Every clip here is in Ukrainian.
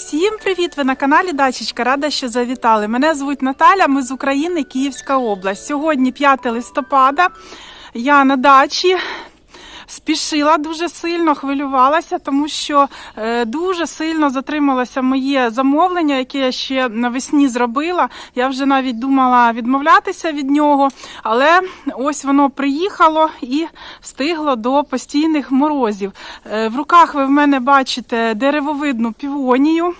Всім привіт! Ви на каналі Дачечка. Рада, що завітали. Мене звуть Наталя. Ми з України, Київська область. Сьогодні 5 листопада. Я на дачі. Спішила дуже сильно, хвилювалася, тому що е, дуже сильно затрималося моє замовлення, яке я ще навесні зробила. Я вже навіть думала відмовлятися від нього, але ось воно приїхало і встигло до постійних морозів. Е, в руках ви в мене бачите деревовидну півонію.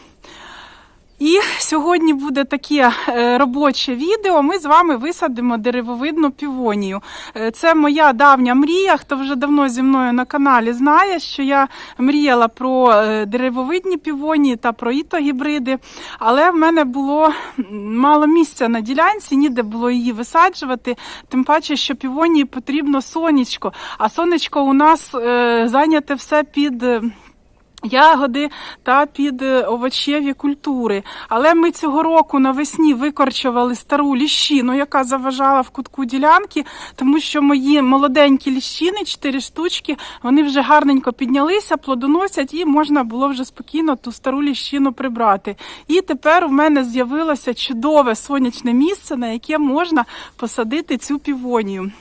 І сьогодні буде таке е, робоче відео. Ми з вами висадимо деревовидну півонію. Е, Це моя давня мрія. Хто вже давно зі мною на каналі знає, що я мріяла про е, деревовидні півонії та про ітогібриди. Але в мене було мало місця на ділянці, ніде було її висаджувати. Тим паче, що півонії потрібно сонечко. А сонечко у нас зайняте все під. Ягоди та під е, овочеві культури. Але ми цього року навесні викорчували стару ліщину, яка заважала в кутку ділянки, тому що мої молоденькі ліщини, 4 штучки, вони вже гарненько піднялися, плодоносять, і можна було вже спокійно ту стару ліщину прибрати. І тепер у мене з'явилося чудове сонячне місце, на яке можна посадити цю півонію.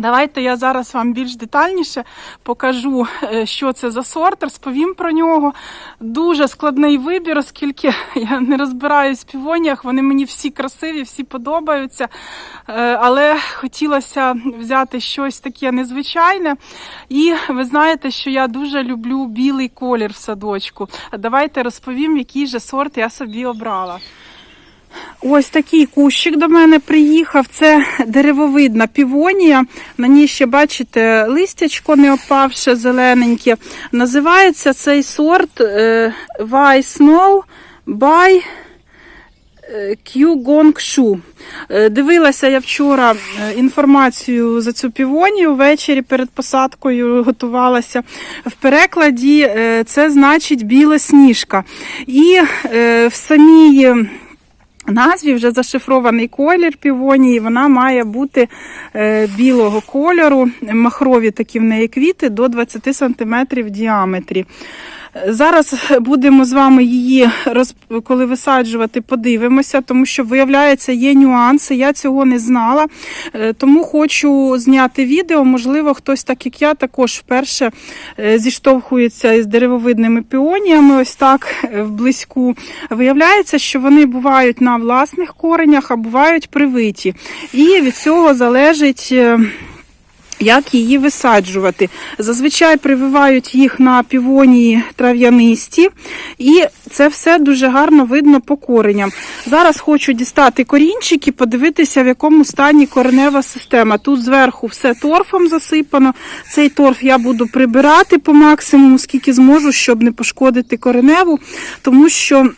Давайте я зараз вам більш детальніше покажу, е, що це за сорт, розповім про нього. Дуже складний вибір, оскільки я не розбираюсь в півоніях, вони мені всі красиві, всі подобаються. Е, Але хотілося взяти щось таке незвичайне. І ви знаєте, що я дуже люблю білий колір в садочку. Давайте розповім, який же сорт я собі обрала. Ось такий кущик до мене приїхав. Це деревовидна півонія. На ній ще, бачите, листячко не опавше, зелененьке. Називається цей сорт Snow by Е, Дивилася я вчора е, інформацію за цю півонію. Ввечері перед посадкою готувалася. В перекладі е, це значить біла сніжка. І е, в самій назві вже зашифрований колір півонії. Вона має бути е, білого кольору, махрові такі в неї квіти до 20 см в діаметрі. Зараз будемо з вами її коли висаджувати, подивимося, тому що виявляється, є нюанси. Я цього не знала. Е, Тому хочу зняти відео. Можливо, хтось, так як я, також вперше е, зіштовхується із деревовидними піоніями. Ось так е, вблизьку. Виявляється, що вони бувають на власних коренях, а бувають привиті. І від цього залежить. Як її висаджувати? Зазвичай прививають їх на півонії трав'янисті, і це все дуже гарно видно по кореням. Зараз хочу дістати корінчики, подивитися, в якому стані коренева система. Тут зверху все торфом засипано. Цей торф я буду прибирати по максимуму, скільки зможу, щоб не пошкодити кореневу, тому що.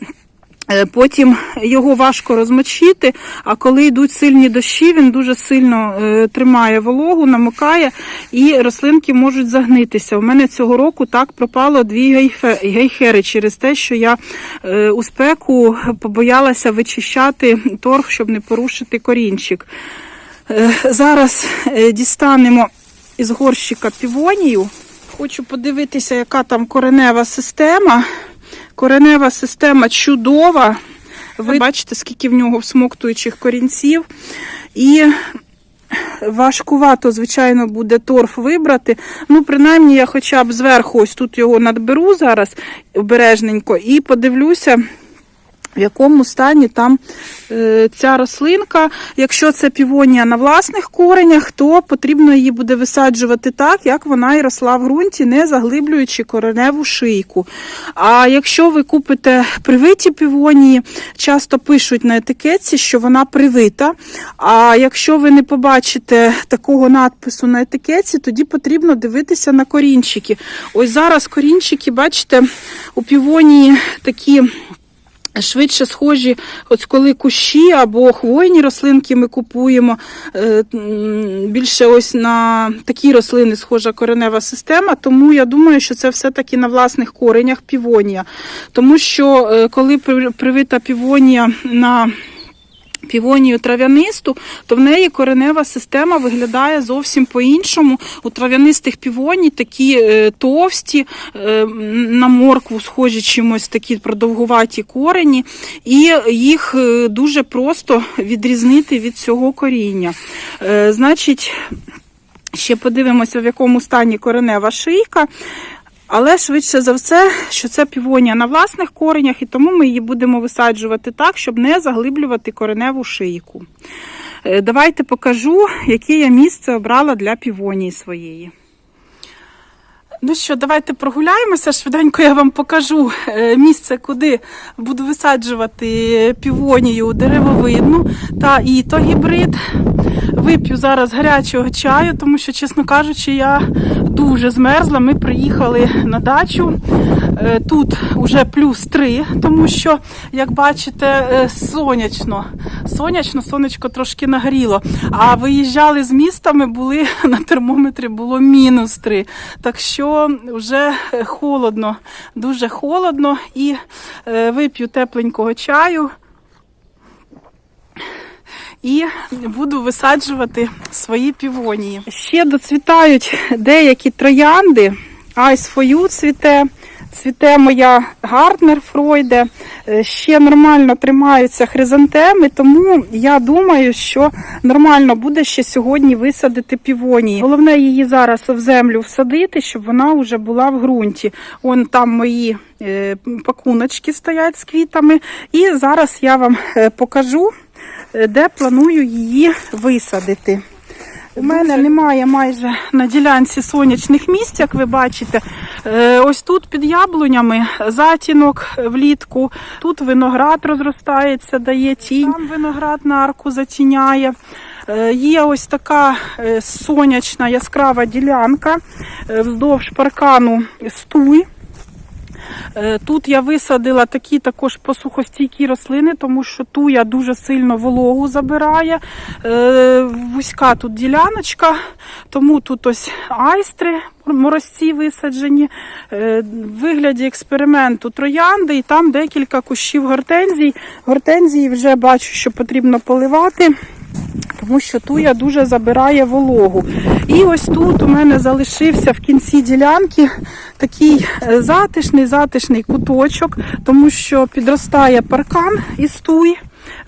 Е, Потім його важко розмочити, а коли йдуть сильні дощі, він дуже сильно е, тримає вологу, намокає і рослинки можуть загнитися. У мене цього року так пропало дві гейхери через те, що я е, у спеку побоялася вичищати торф, щоб не порушити корінчик. Зараз дістанемо із горщика півонію. Хочу подивитися, яка там коренева система. Коренева система чудова. Ви бачите, скільки в нього всмоктуючих корінців. І важкувато, звичайно, буде торф вибрати. Ну, принаймні, я хоча б зверху ось тут його надберу зараз обережненько і подивлюся. В якому стані там е, ця рослинка. Якщо це півонія на власних коренях, то потрібно її буде висаджувати так, як вона і росла в ґрунті, не заглиблюючи кореневу шийку. А якщо ви купите привиті півонії, часто пишуть на етикетці, що вона привита. А якщо ви не побачите такого надпису на етикетці, тоді потрібно дивитися на корінчики. Ось зараз корінчики, бачите, у півонії такі. Швидше схожі, ось коли кущі або хвойні рослинки ми купуємо. е, Більше ось на такі рослини схожа коренева система, тому я думаю, що це все-таки на власних коренях півонія. Тому що е, коли при- привита півонія на півонію трав'янисту, то в неї коренева система виглядає зовсім по-іншому. У трав'янистих півоній такі е, товсті, е, на моркву схожі чимось такі продовгуваті корені, і їх е, дуже просто відрізнити від цього коріння. Значить, ще подивимося, в якому стані коренева шийка. Але швидше за все, що це півонія на власних коренях, і тому ми її будемо висаджувати так, щоб не заглиблювати кореневу шийку. Е, Давайте покажу, яке я місце обрала для півонії своєї. Ну що, давайте прогуляємося. Швиденько я вам покажу е, місце, куди буду висаджувати півонію деревовидну та іто гібрид. Вип'ю зараз гарячого чаю, тому що, чесно кажучи, я дуже змерзла. Ми приїхали на дачу. Е, Тут вже плюс 3, тому що, як бачите, е, сонячно. Сонячно, сонечко трошки нагріло. А виїжджали з міста, ми були на термометрі було мінус 3. Так що вже е, холодно, дуже холодно. І вип'ю тепленького чаю. І буду висаджувати свої півонії. Ще доцвітають деякі троянди. For цвіте. Цвіте моя Гарднер Фройде. Е, Ще нормально тримаються хризантеми, тому я думаю, що нормально буде ще сьогодні висадити півонії. Головне її зараз в землю всадити, щоб вона вже була в ґрунті. Вон там мої е, пакуночки стоять з квітами. І зараз я вам е, покажу, де планую її висадити. У мене немає майже на ділянці сонячних місць, як ви бачите. Е, Ось тут під яблунями затінок влітку. Тут виноград розростається, дає тінь. Там виноград на арку затіняє. Е, Є ось така е, сонячна яскрава ділянка вздовж паркану стуй. Е, Тут я висадила такі також посухостійкі рослини, тому що туя дуже сильно вологу забирає. Е, Вузька тут діляночка, тому тут ось айстри, морозці висаджені. Е, В вигляді експерименту троянди і там декілька кущів гортензій. Гортензії вже бачу, що потрібно поливати. Тому що туя дуже забирає вологу. І ось тут у мене залишився в кінці ділянки такий е, затишний, затишний куточок, тому що підростає паркан із туї.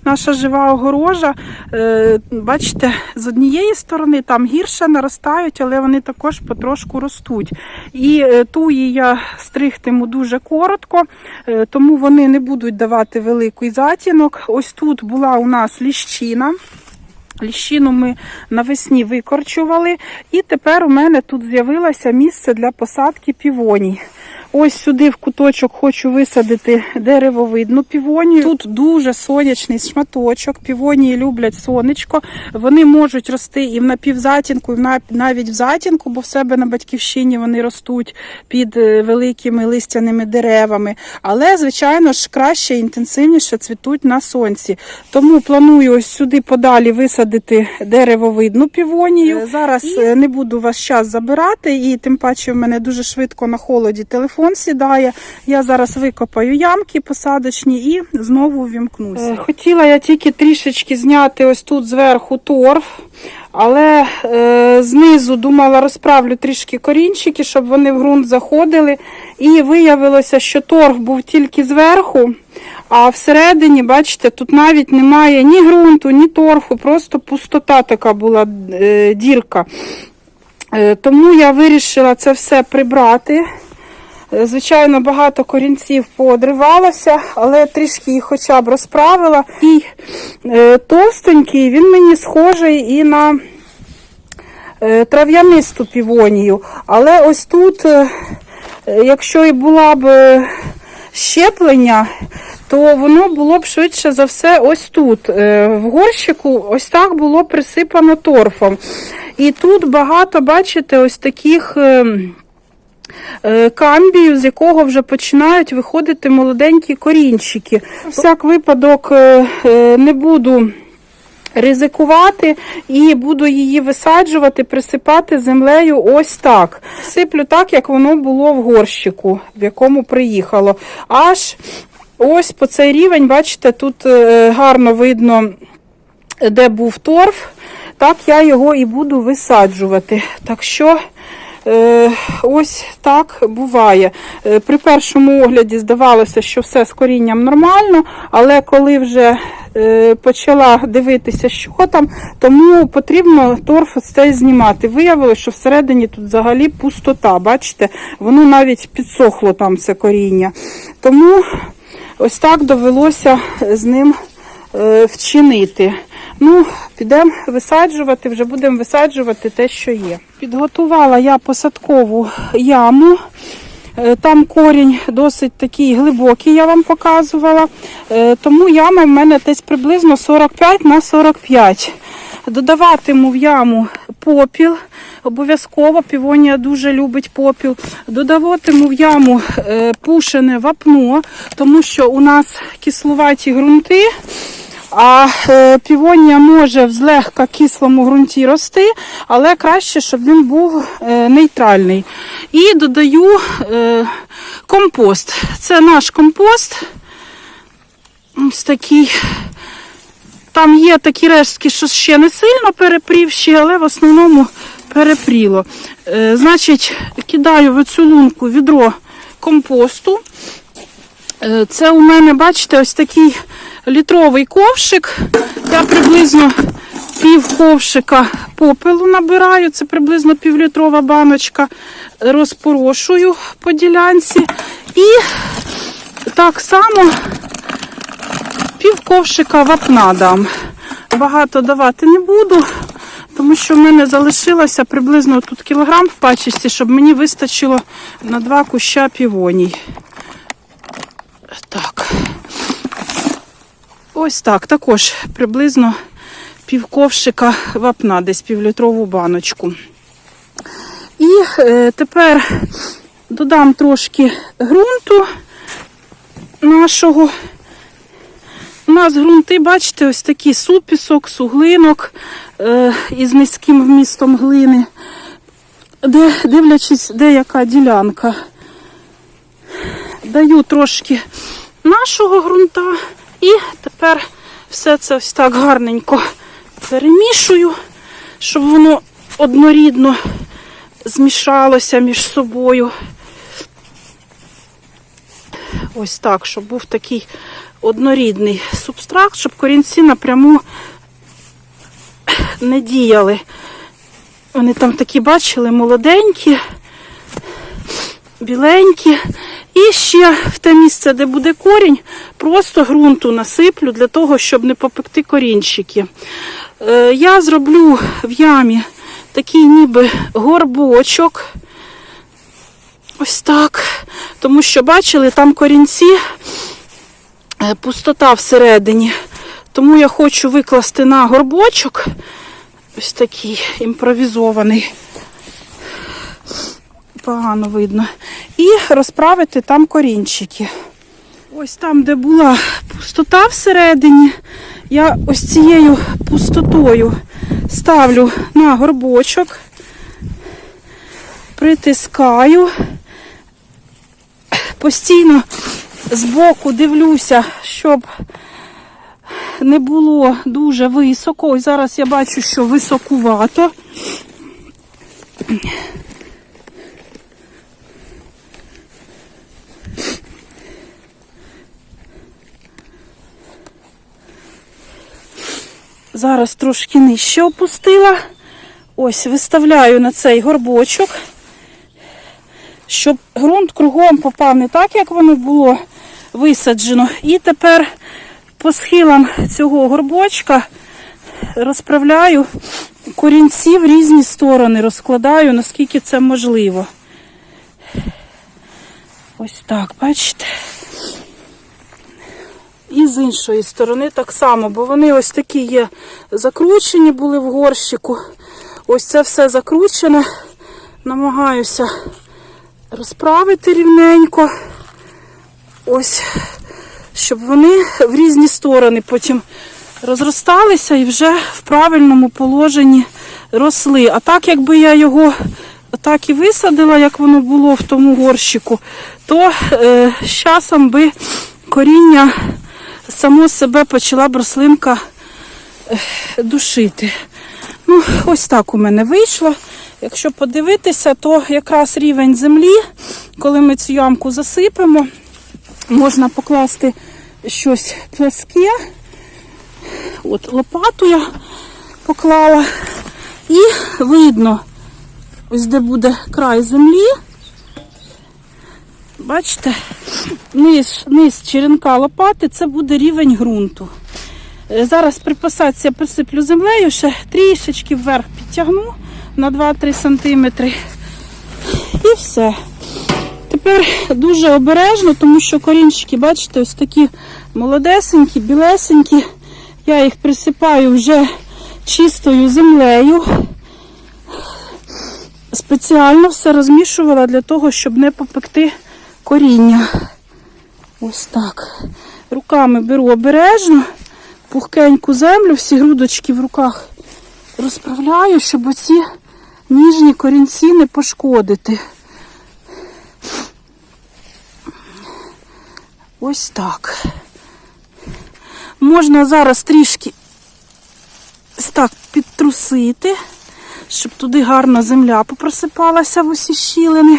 Наша жива огорожа. Е, Бачите, з однієї сторони там гірше наростають, але вони також потрошку ростуть. І е, туї я стригтиму дуже коротко, тому вони не будуть давати великий затінок. Ось тут була у нас ліщина. Ліщину ми навесні викорчували, і тепер у мене тут з'явилося місце для посадки півоній. Ось сюди в куточок хочу висадити деревовидну півонію. Тут дуже сонячний шматочок. Півонії люблять сонечко. Вони можуть рости і в напівзатінку, і навіть в затінку, бо в себе на батьківщині вони ростуть під е, великими листяними деревами. Але, звичайно ж, краще і інтенсивніше цвітуть на сонці. Тому планую ось сюди подалі висадити деревовидну півонію. Е, Зараз е, не буду ваш час забирати, і тим паче в мене дуже швидко на холоді телефон сідає. Я зараз викопаю ямки посадочні і знову ввімкнуся. Хотіла я тільки трішечки зняти ось тут зверху торф. Але е, знизу думала розправлю трішки корінчики, щоб вони в ґрунт заходили. І виявилося, що торф був тільки зверху, а всередині, бачите, тут навіть немає ні ґрунту, ні торфу, просто пустота така була е, дірка. Е, тому я вирішила це все прибрати. Е, Звичайно, багато корінців подривалося, але трішки їх хоча б розправила. І е, товстенький, він мені схожий і на е, трав'янисту півонію. Але ось тут, якщо і була б щеплення, то воно було б швидше за все ось тут. В горщику ось так було присипано торфом. І тут багато, бачите, ось таких. Е, камбію, з якого вже починають виходити молоденькі корінчики. Всяк випадок е, е, не буду ризикувати і буду її висаджувати, присипати землею ось так. Сиплю так, як воно було в горщику, в якому приїхало. Аж ось по цей рівень, бачите, тут гарно видно. де був торф, так я його і буду висаджувати. Так що ось так буває. Е, при першому огляді здавалося, що все з корінням нормально, але коли вже е, почала дивитися, що там, тому потрібно торф цей знімати. Виявилося, що всередині тут взагалі пустота. Бачите, воно навіть підсохло там це коріння. Тому ось так довелося з ним е, вчинити. Ну, підемо висаджувати, вже будемо висаджувати те, що є. Підготувала я посадкову яму. Е, Там корінь досить такий глибокий, я вам показувала. Е, Тому яма в мене десь приблизно 45 на 45. Додаватиму в яму попіл. Обов'язково півонія дуже любить попіл. Додаватиму в яму е, пушене вапно, тому що у нас кислуваті ґрунти. А е, півонія може в злегка кислому ґрунті рости, але краще, щоб він був е, нейтральний. І додаю е, компост. Це наш компост. Ось такий. Там є такі рештки, що ще не сильно перепрівші, але в основному перепріло. Значить, кидаю в цю лунку відро компосту. Це у мене, бачите, ось такий літровий ковшик. Я приблизно пів ковшика попелу набираю, це приблизно півлітрова баночка. Розпорошую по ділянці. І так само пів ковшика вапна дам. Багато давати не буду, тому що в мене залишилося приблизно тут кілограм в пачечці, щоб мені вистачило на два куща півоній. Так. Ось так, також приблизно півковшика вапна, десь півлітрову баночку. І е, тепер додам трошки ґрунту нашого. У нас ґрунти, бачите, ось такі супісок, суглинок е, із низьким вмістом глини, де, дивлячись, де яка ділянка. Даю трошки нашого ґрунта і тепер все це ось так гарненько перемішую, щоб воно однорідно змішалося між собою. Ось так, щоб був такий однорідний субстракт, щоб корінці напряму не діяли. Вони там такі бачили молоденькі, біленькі. І ще в те місце, де буде корінь, просто ґрунту насиплю для того, щоб не попекти корінчики. Е, Я зроблю в ямі такий ніби горбочок. Ось так. Тому що, бачили, там корінці, е, пустота всередині. Тому я хочу викласти на горбочок. Ось такий імпровізований. Погано видно. І розправити там корінчики. Ось там, де була пустота всередині, я ось цією пустотою ставлю на горбочок, притискаю, постійно збоку дивлюся, щоб не було дуже високо. Ось зараз я бачу, що високувато. Зараз трошки нижче опустила. Ось виставляю на цей горбочок, щоб ґрунт кругом попав не так, як воно було висаджено. І тепер по схилам цього горбочка розправляю корінці в різні сторони, розкладаю, наскільки це можливо. Ось так, бачите? І з іншої сторони так само, бо вони ось такі є закручені були в горщику. Ось це все закручене. Намагаюся розправити рівненько. Ось, щоб вони в різні сторони потім розросталися і вже в правильному положенні росли. А так, якби я його так і висадила, як воно було в тому горщику, то е, з часом би коріння само себе почала б рослинка душити. Ну, ось так у мене вийшло. Якщо подивитися, то якраз рівень землі, коли ми цю ямку засипемо, можна покласти щось пласке. От лопату я поклала. І видно, ось де буде край землі. Бачите, низ, низ черенка лопати це буде рівень ґрунту. Е, Зараз при посадці я присиплю землею, ще трішечки вверх підтягну на 2-3 см. І все. Тепер дуже обережно, тому що корінчики, бачите, ось такі молодесенькі, білесенькі. Я їх присипаю вже чистою землею. Спеціально все розмішувала для того, щоб не попекти коріння. Ось так. Руками беру обережно, пухкеньку землю, всі грудочки в руках розправляю, щоб оці ніжні корінці не пошкодити. Ось так. Можна зараз трішки так підтрусити, щоб туди гарна земля попросипалася в усі щілини.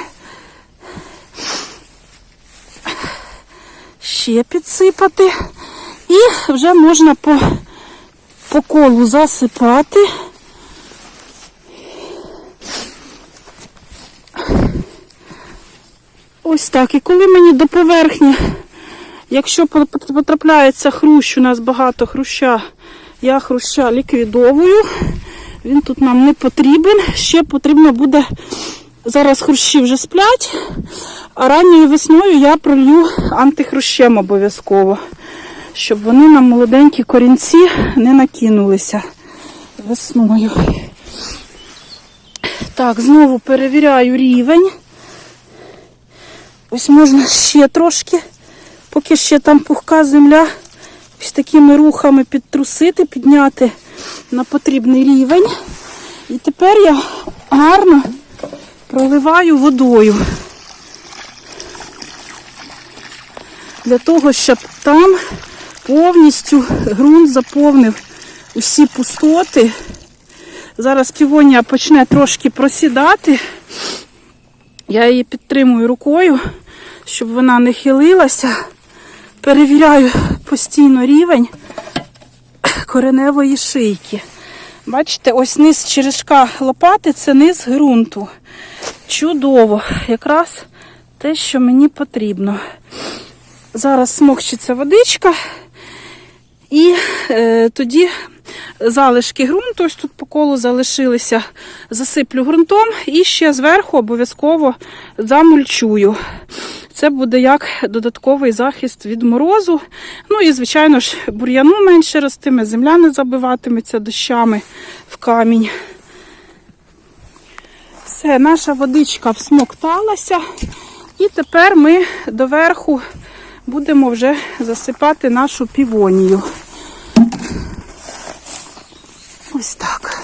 Ще підсипати. І вже можна по, по колу засипати. Ось так. І коли мені до поверхні, якщо по- по- потрапляється хрущ, у нас багато хруща, я хруща ліквідовую. Він тут нам не потрібен. Ще потрібно буде, зараз хрущі вже сплять, а ранньою весною я пролью антихрущем обов'язково, щоб вони на молоденькі корінці не накинулися весною. Так, знову перевіряю рівень. Ось можна ще трошки, поки ще там пухка земля, ось такими рухами підтрусити, підняти на потрібний рівень. І тепер я гарно проливаю водою. Для того, щоб там повністю ґрунт заповнив усі пустоти. Зараз півонія почне трошки просідати. Я її підтримую рукою, щоб вона не хилилася. Перевіряю постійно рівень кореневої шийки. Бачите, ось низ черешка лопати це низ ґрунту. Чудово, якраз те, що мені потрібно. Зараз смокчиться водичка, і е, тоді залишки ґрунту, ось тут по колу залишилися, засиплю ґрунтом і ще зверху обов'язково замульчую. Це буде як додатковий захист від морозу. Ну і, звичайно ж, бур'яну менше ростиме, земля не забиватиметься дощами в камінь. Все, наша водичка всмокталася. І тепер ми доверху будемо вже засипати нашу півонію. Ось так.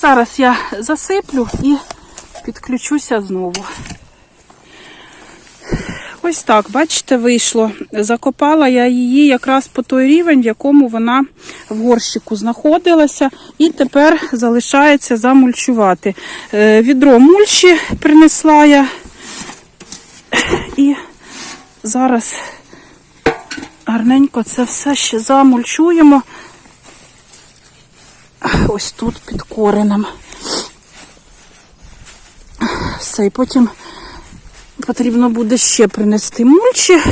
Зараз я засиплю і підключуся знову. Ось так, бачите, вийшло. Закопала я її якраз по той рівень, в якому вона в горщику знаходилася, і тепер залишається замульчувати. Е, Відро мульчі принесла я. І зараз гарненько це все ще замульчуємо. Ось тут під коренем. Все, і потім потрібно буде ще принести мульчі.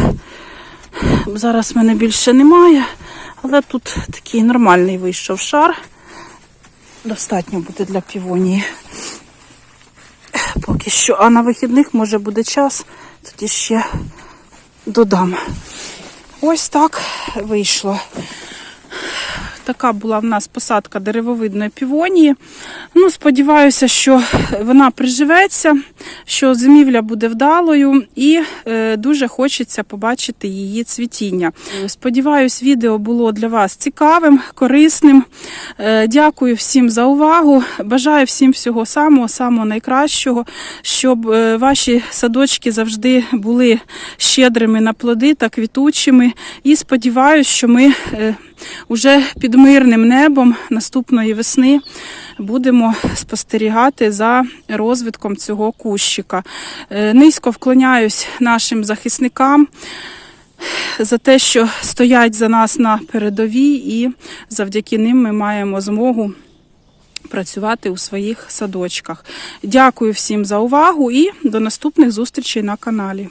Зараз мене більше немає, але тут такий нормальний вийшов шар. Достатньо буде для півонії. Поки що, а на вихідних може буде час, тоді ще додам. Ось так вийшло. Така була в нас посадка деревовидної півонії. Ну, сподіваюся, що вона приживеться, що зимівля буде вдалою і е, дуже хочеться побачити її цвітіння. Сподіваюсь, відео було для вас цікавим, корисним. Е, Дякую всім за увагу. Бажаю всім всього самого, самого найкращого, щоб е, ваші садочки завжди були щедрими на плоди та квітучими. І сподіваюся, що ми уже під мирним небом наступної весни будемо спостерігати за розвитком цього кущика. Е, Низько вклоняюсь нашим захисникам за те, що стоять за нас на передовій, і завдяки ним ми маємо змогу працювати у своїх садочках. Дякую всім за увагу і до наступних зустрічей на каналі.